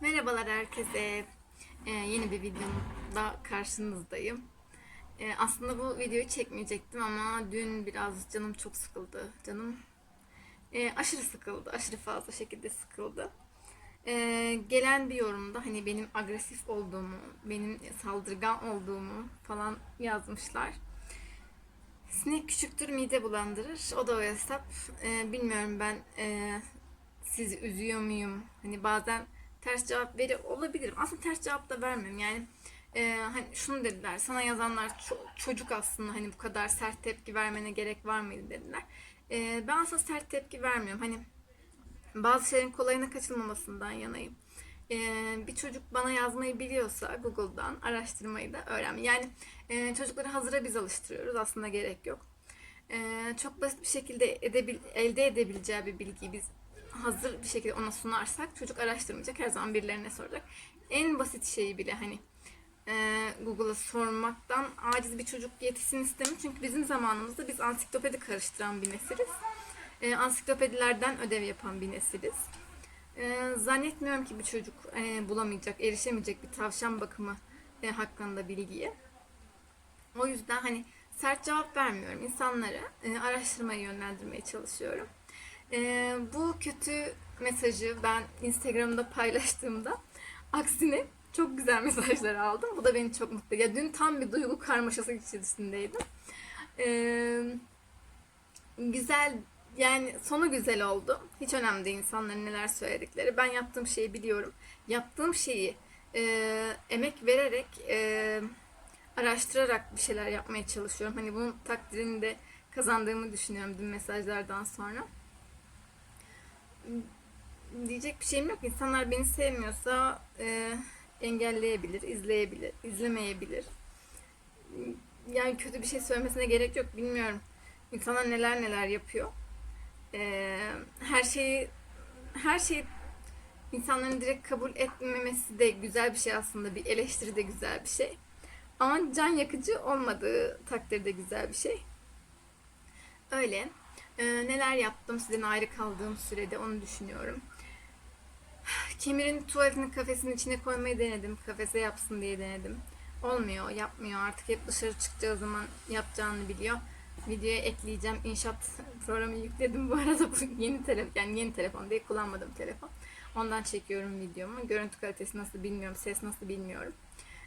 Merhabalar herkese. Ee, yeni bir videomda karşınızdayım. Ee, aslında bu videoyu çekmeyecektim ama dün biraz canım çok sıkıldı. Canım e, aşırı sıkıldı. Aşırı fazla şekilde sıkıldı. Ee, gelen bir yorumda hani benim agresif olduğumu, benim saldırgan olduğumu falan yazmışlar. Sinek küçüktür mide bulandırır. O da o hesap. Ee, bilmiyorum ben e, sizi üzüyor muyum? Hani bazen ters cevap veri olabilirim. Aslında ters cevap da vermiyorum. Yani e, hani şunu dediler. Sana yazanlar ço- çocuk aslında hani bu kadar sert tepki vermene gerek var mıydı dediler. E, ben aslında sert tepki vermiyorum. Hani bazı şeylerin kolayına kaçılmamasından yanayım. Ee, bir çocuk bana yazmayı biliyorsa Google'dan araştırmayı da öğren. Yani e, çocukları hazıra biz alıştırıyoruz. Aslında gerek yok. Ee, çok basit bir şekilde edebil, elde edebileceği bir bilgiyi biz hazır bir şekilde ona sunarsak çocuk araştırmayacak. Her zaman birilerine soracak. En basit şeyi bile hani e, Google'a sormaktan aciz bir çocuk yetişsin istemiyorum. Çünkü bizim zamanımızda biz ansiklopedi karıştıran bir nesiliz. E, ansiklopedilerden ödev yapan bir nesiliz. E, zannetmiyorum ki bir çocuk e, bulamayacak, erişemeyecek bir tavşan bakımı e, hakkında bilgiye. O yüzden hani sert cevap vermiyorum. İnsanları e, araştırmaya yönlendirmeye çalışıyorum. E, bu kötü mesajı ben Instagram'da paylaştığımda aksine çok güzel mesajlar aldım. Bu da beni çok mutlu. Ya dün tam bir duygu karmaşası içerisindeydim. E, güzel yani sonu güzel oldu. Hiç önemli değil insanların neler söyledikleri. Ben yaptığım şeyi biliyorum. Yaptığım şeyi e, emek vererek, e, araştırarak bir şeyler yapmaya çalışıyorum. Hani bunun takdirini de kazandığımı düşünüyorum dün mesajlardan sonra. Diyecek bir şeyim yok. İnsanlar beni sevmiyorsa e, engelleyebilir, izleyebilir, izlemeyebilir. Yani kötü bir şey söylemesine gerek yok. Bilmiyorum. İnsanlar neler neler yapıyor. Ee, her şeyi her şeyi insanların direkt kabul etmemesi de güzel bir şey aslında. Bir eleştiri de güzel bir şey. Ama can yakıcı olmadığı takdirde güzel bir şey. Öyle. Ee, neler yaptım sizden ayrı kaldığım sürede onu düşünüyorum. Kemir'in tuvaletini kafesin içine koymayı denedim. Kafese yapsın diye denedim. Olmuyor, yapmıyor. Artık hep dışarı çıkacağı zaman yapacağını biliyor videoya ekleyeceğim. İnşaat programı yükledim bu arada. Bu yeni telefon, yani yeni telefon değil, kullanmadığım telefon. Ondan çekiyorum videomu. Görüntü kalitesi nasıl bilmiyorum, ses nasıl bilmiyorum.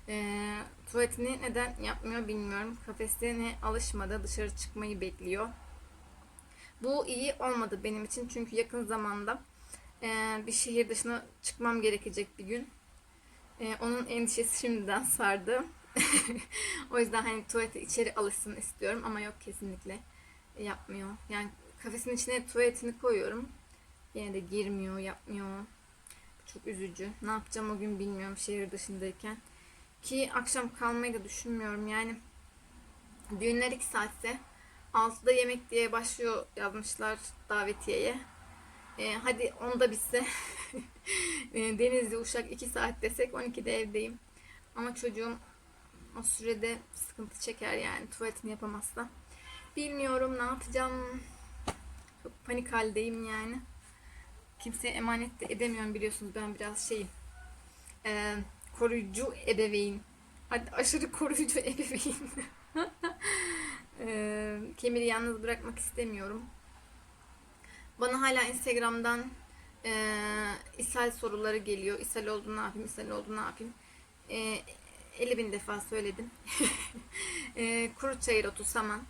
Ee, tuvaletini neden yapmıyor bilmiyorum. Kafesine alışmadı, dışarı çıkmayı bekliyor. Bu iyi olmadı benim için çünkü yakın zamanda e, bir şehir dışına çıkmam gerekecek bir gün. E, onun endişesi şimdiden sardı. o yüzden hani tuvalete içeri alışsın istiyorum ama yok kesinlikle yapmıyor. Yani kafesin içine tuvaletini koyuyorum. Yine de girmiyor, yapmıyor. Çok üzücü. Ne yapacağım o gün bilmiyorum şehir dışındayken. Ki akşam kalmayı da düşünmüyorum. Yani düğünler 2 saatse 6'da yemek diye başlıyor yazmışlar davetiyeye. Ee, hadi onda bitse e, Denizli Uşak 2 saat desek 12'de evdeyim. Ama çocuğum o sürede sıkıntı çeker yani tuvaletini yapamazsa. Bilmiyorum ne yapacağım. Çok panik haldeyim yani. Kimseye emanet de edemiyorum biliyorsunuz ben biraz şeyim. Ee, koruyucu ebeveyn. Hadi aşırı koruyucu ebeveyn. ee, Kemir'i yalnız bırakmak istemiyorum. Bana hala Instagram'dan e, ishal soruları geliyor. İshal oldu ne yapayım, ishal oldu ne yapayım. E, 50 bin defa söyledim. e, kuru çayır otu, saman,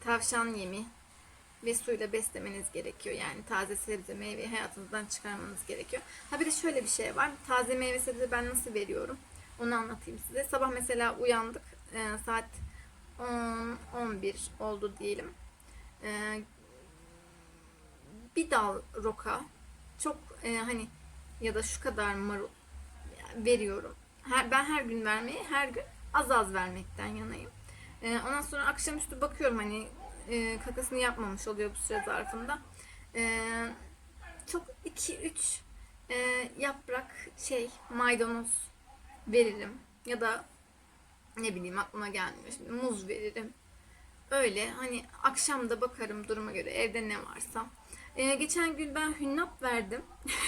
tavşan yemi ve suyla beslemeniz gerekiyor. Yani taze sebze, meyveyi hayatınızdan çıkarmanız gerekiyor. Ha bir de şöyle bir şey var. Taze meyve sebze ben nasıl veriyorum? Onu anlatayım size. Sabah mesela uyandık. E, saat 10, 11 oldu diyelim. E, bir dal roka çok e, hani ya da şu kadar marul veriyorum her, ben her gün vermeyi her gün az az vermekten yanayım. E, ondan sonra akşamüstü bakıyorum hani e, kakasını yapmamış oluyor bu süre zarfında. E, çok 2-3 e, yaprak şey maydanoz veririm. Ya da ne bileyim aklıma gelmiyor şimdi muz veririm. Öyle hani akşam da bakarım duruma göre evde ne varsa. Ee, geçen gün ben hünnap verdim.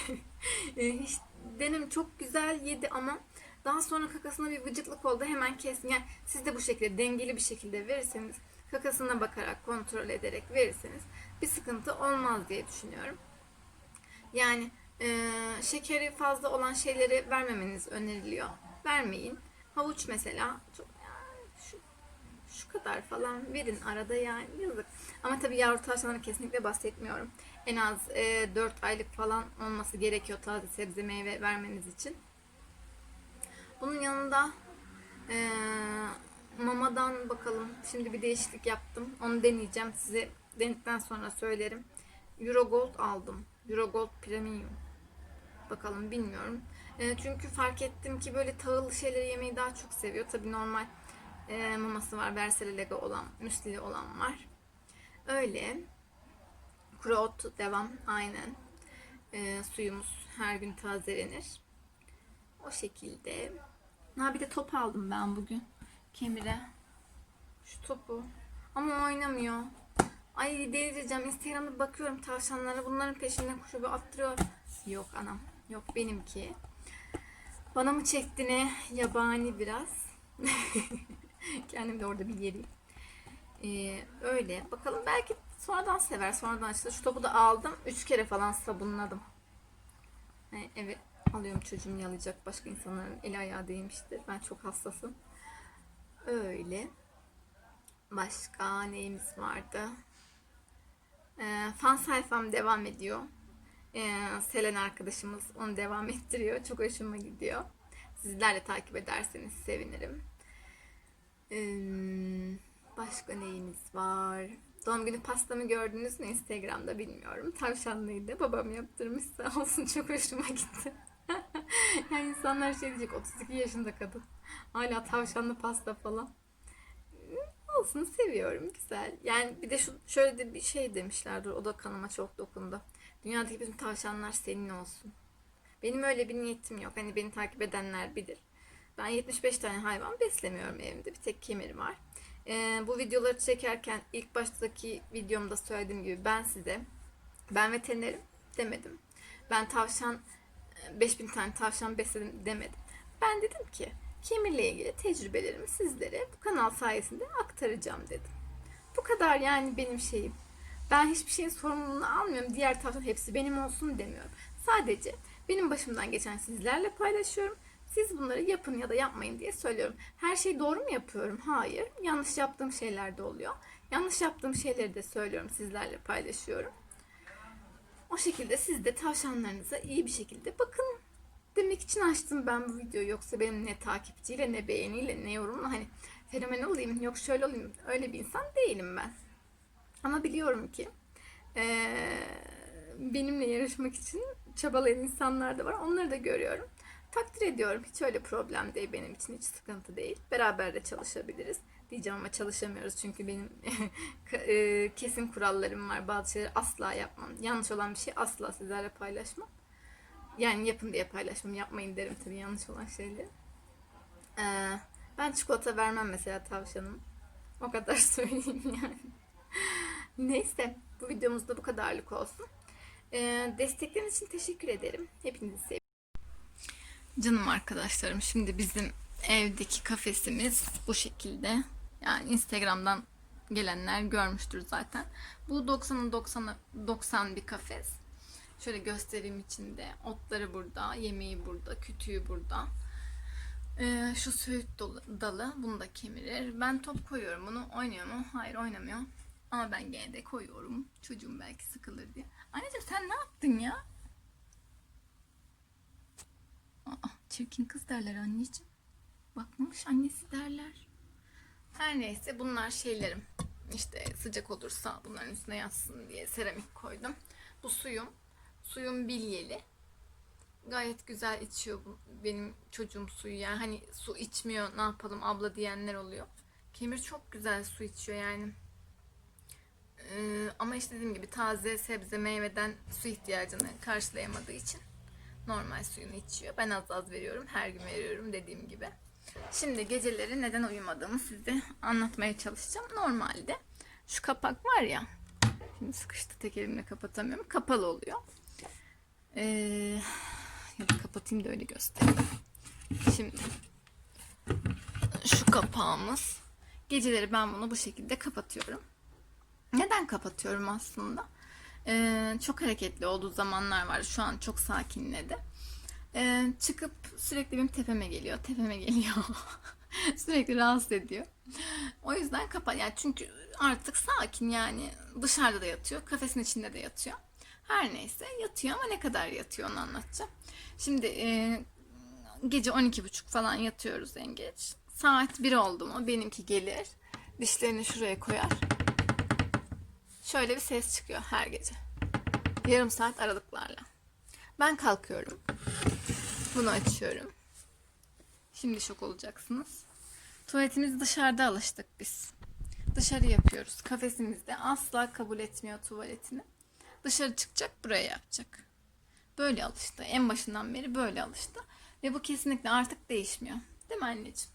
ee, hiç denem çok güzel yedi ama daha sonra kakasına bir vıcıklık oldu. Hemen kesin. Yani siz de bu şekilde dengeli bir şekilde verirseniz kakasına bakarak kontrol ederek verirseniz bir sıkıntı olmaz diye düşünüyorum. Yani e, şekeri fazla olan şeyleri vermemeniz öneriliyor. Vermeyin. Havuç mesela çok şu kadar falan verin arada yani yazık. Ama tabii yavru tavşanları kesinlikle bahsetmiyorum. En az e, 4 aylık falan olması gerekiyor taze sebze meyve vermeniz için. Bunun yanında e, mamadan bakalım. Şimdi bir değişiklik yaptım. Onu deneyeceğim. Size denedikten sonra söylerim. Eurogold aldım. Eurogold Premium. Bakalım bilmiyorum. E, çünkü fark ettim ki böyle tahıllı şeyleri yemeyi daha çok seviyor. Tabii normal e, maması var. Verseli Lego olan, müslili olan var. Öyle. Kuru ot devam. Aynen. E, suyumuz her gün tazelenir. O şekilde. Ha bir de top aldım ben bugün. Kemir'e. Şu topu. Ama oynamıyor. Ay delireceğim. Instagram'da bakıyorum tavşanlara. Bunların peşinden koşuyor. attırıyor. Yok anam. Yok benimki. Bana mı çekti ne? Yabani biraz. Kendim de orada bir yeriyim. Ee, öyle. Bakalım belki sonradan sever. Sonradan işte şu topu da aldım. Üç kere falan sabunladım. Ee, evet alıyorum çocuğum yalayacak. Başka insanların eli ayağı değmiştir. Ben çok hassasım. Öyle. Başka neyimiz vardı? Ee, fan sayfam devam ediyor. Ee, Selen arkadaşımız onu devam ettiriyor. Çok hoşuma gidiyor. Sizler de takip ederseniz sevinirim. Ee, başka neyimiz var? Doğum günü pastamı gördünüz mü Instagram'da bilmiyorum. Tavşanlıydı. Babam yaptırmış sağ olsun çok hoşuma gitti. yani insanlar şey diyecek 32 yaşında kadın. Hala tavşanlı pasta falan. Olsun seviyorum güzel. Yani bir de şu şöyle de bir şey demişlerdir. O da kanıma çok dokundu. Dünyadaki bütün tavşanlar senin olsun. Benim öyle bir niyetim yok. Hani beni takip edenler bilir. Ben 75 tane hayvan beslemiyorum evimde. Bir tek kemir var. Ee, bu videoları çekerken ilk baştaki videomda söylediğim gibi ben size ben veterinerim demedim. Ben tavşan 5000 tane tavşan besledim demedim. Ben dedim ki kemirle ilgili tecrübelerimi sizlere bu kanal sayesinde aktaracağım dedim. Bu kadar yani benim şeyim. Ben hiçbir şeyin sorumluluğunu almıyorum. Diğer tavşan hepsi benim olsun demiyorum. Sadece benim başımdan geçen sizlerle paylaşıyorum. Siz bunları yapın ya da yapmayın diye söylüyorum. Her şeyi doğru mu yapıyorum? Hayır. Yanlış yaptığım şeyler de oluyor. Yanlış yaptığım şeyleri de söylüyorum, sizlerle paylaşıyorum. O şekilde siz de tavşanlarınıza iyi bir şekilde bakın demek için açtım ben bu videoyu. Yoksa benim ne takipçiyle ne beğeniyle ne yorumla hani fenomen olayım yok şöyle olayım öyle bir insan değilim ben. Ama biliyorum ki eee, benimle yarışmak için çabalayan insanlar da var. Onları da görüyorum. Takdir ediyorum. Hiç öyle problem değil benim için. Hiç sıkıntı değil. Beraber de çalışabiliriz. Diyeceğim ama çalışamıyoruz. Çünkü benim e, kesin kurallarım var. Bazı şeyleri asla yapmam. Yanlış olan bir şey asla sizlerle paylaşmam. Yani yapın diye paylaşmam. Yapmayın derim tabii yanlış olan şeyleri. Ee, ben çikolata vermem mesela tavşanım. O kadar söyleyeyim yani. Neyse bu videomuzda bu kadarlık olsun. Ee, destekleriniz için teşekkür ederim. Hepinizi seviyorum. Canım arkadaşlarım şimdi bizim evdeki kafesimiz bu şekilde. Yani Instagram'dan gelenler görmüştür zaten. Bu 90'ın 90'ı 90 bir kafes. Şöyle göstereyim içinde. Otları burada, yemeği burada, kütüğü burada. Ee, şu söğüt dalı bunu da kemirir. Ben top koyuyorum bunu. Oynuyor mu? Hayır oynamıyor. Ama ben gene de koyuyorum. Çocuğum belki sıkılır diye. Anneciğim sen ne yaptın ya? Aa, çirkin kız derler anneciğim. Bakmamış annesi derler. Her neyse bunlar şeylerim. İşte sıcak olursa bunların üstüne yatsın diye seramik koydum. Bu suyum. Suyum bilyeli. Gayet güzel içiyor bu benim çocuğum suyu yani hani su içmiyor ne yapalım abla diyenler oluyor. Kemir çok güzel su içiyor yani. Ee, ama işte dediğim gibi taze sebze meyveden su ihtiyacını karşılayamadığı için normal suyunu içiyor. Ben az az veriyorum. Her gün veriyorum dediğim gibi. Şimdi geceleri neden uyumadığımı size anlatmaya çalışacağım. Normalde şu kapak var ya. Şimdi sıkıştı tek elimle kapatamıyorum. Kapalı oluyor. Ee, Hadi kapatayım da öyle göstereyim. Şimdi şu kapağımız. Geceleri ben bunu bu şekilde kapatıyorum. Neden kapatıyorum aslında? Ee, çok hareketli olduğu zamanlar var. Şu an çok sakinledi. Ee, çıkıp sürekli benim tepeme geliyor. Tepeme geliyor. sürekli rahatsız ediyor. O yüzden kapat. Yani çünkü artık sakin yani dışarıda da yatıyor, kafesin içinde de yatıyor. Her neyse yatıyor ama ne kadar yatıyor onu anlatacağım. Şimdi e, gece 12.30 falan yatıyoruz en geç. Saat 1 oldu mu benimki gelir. Dişlerini şuraya koyar. Şöyle bir ses çıkıyor her gece. Yarım saat aralıklarla. Ben kalkıyorum. Bunu açıyorum. Şimdi şok olacaksınız. Tuvaletimiz dışarıda alıştık biz. Dışarı yapıyoruz. Kafesimizde asla kabul etmiyor tuvaletini. Dışarı çıkacak buraya yapacak. Böyle alıştı. En başından beri böyle alıştı. Ve bu kesinlikle artık değişmiyor. Değil mi anneciğim?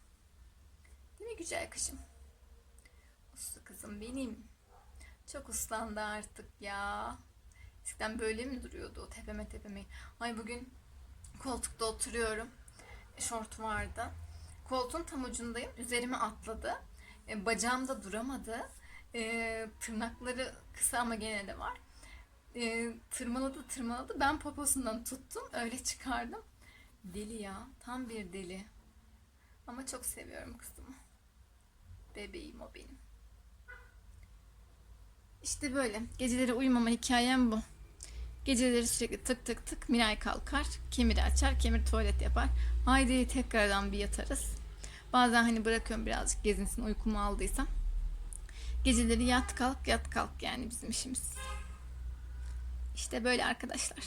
Değil mi güzel kızım? Uslu kızım benim. Çok uslandı artık ya. Eskiden böyle mi duruyordu o tepeme tepeme? Ay bugün koltukta oturuyorum. Şort vardı. Koltuğun tam ucundayım. Üzerime atladı. E, bacağımda duramadı. E, tırnakları kısa ama gene de var. E, tırmaladı tırmaladı. Ben poposundan tuttum. Öyle çıkardım. Deli ya. Tam bir deli. Ama çok seviyorum kızımı. Bebeğim o benim. İşte böyle. Geceleri uyumama hikayem bu. Geceleri sürekli tık tık tık Miray kalkar, kemiri açar, kemir tuvalet yapar. Haydi tekrardan bir yatarız. Bazen hani bırakıyorum birazcık gezinsin uykumu aldıysam. Geceleri yat kalk yat kalk yani bizim işimiz. İşte böyle arkadaşlar.